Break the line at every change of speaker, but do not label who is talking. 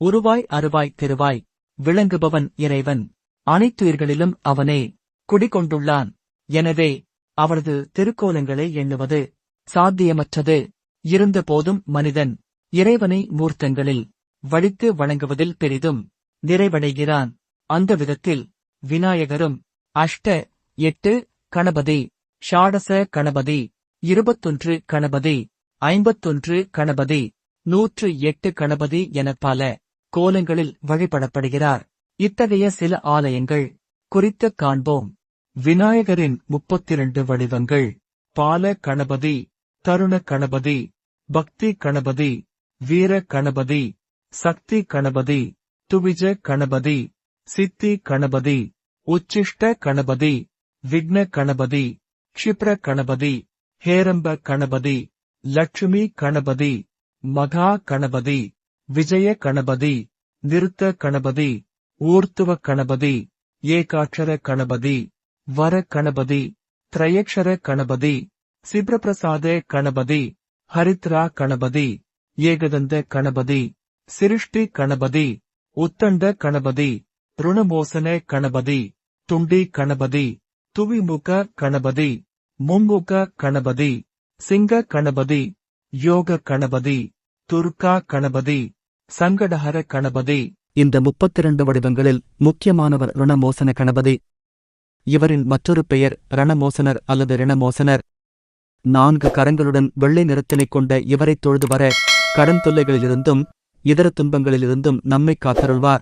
உருவாய் அருவாய் திருவாய் விளங்குபவன் இறைவன். அனைத்துயிர்களிலும் அவனே குடிகொண்டுள்ளான். எனவே அவரது திருக்கோலங்களை எண்ணுவது சாத்தியமற்றது. இருந்தபோதும் மனிதன் இறைவனை மூர்த்தங்களில் வழித்து வழங்குவதில் பெரிதும் நிறைவடைகிறான். அந்த விதத்தில் விநாயகரும் அஷ்ட எட்டு கணபதி ஷாடச கணபதி இருபத்தொன்று கணபதி ஐம்பத்தொன்று கணபதி நூற்று எட்டு கணபதி என பல கோலங்களில் வழிபடப்படுகிறார் இத்தகைய சில ஆலயங்கள் குறித்து காண்போம். விநாயகரின் முப்பத்திரண்டு வடிவங்கள். பால கணபதி தருண கணபதி பக்தி கணபதி வீர கணபதி சக்தி கணபதி துவிஜ கணபதி சித்தி கணபதி உச்சிஷ்ட கணபதி விக்ன கணபதி க்ஷிப்ர கணபதி ஹேரம்ப கணபதி லட்சுமி கணபதி மகா கணபதி விஜய கணபதி நிறுத்த கணபதி ஊர்த்துவ கணபதி ஏகாட்சர கணபதி வர கணபதி திரையக்ஷர கணபதி சிப்ரபிரசாத கணபதி ஹரித்ரா கணபதி ஏகதந்த கணபதி சிருஷ்டி கணபதி உத்தண்ட கணபதி ருணமோசன கணபதி துண்டி கணபதி துவிமுக கணபதி மும்முக கணபதி சிங்க கணபதி யோக கணபதி துர்கா கணபதி சங்கடஹர கணபதி.
இந்த முப்பத்திரண்டு வடிவங்களில் முக்கியமானவர் ருணமோசன கணபதி. இவரின் மற்றொரு பெயர் ரணமோசனர் அல்லது ரணமோசனர். நான்கு கரங்களுடன் வெள்ளை நிறத்தினைக் கொண்ட இவரைத் தொழுது வர கடன் தொல்லைகளிலிருந்தும் இதர துன்பங்களிலிருந்தும் நம்மை காத்தருள்வார்.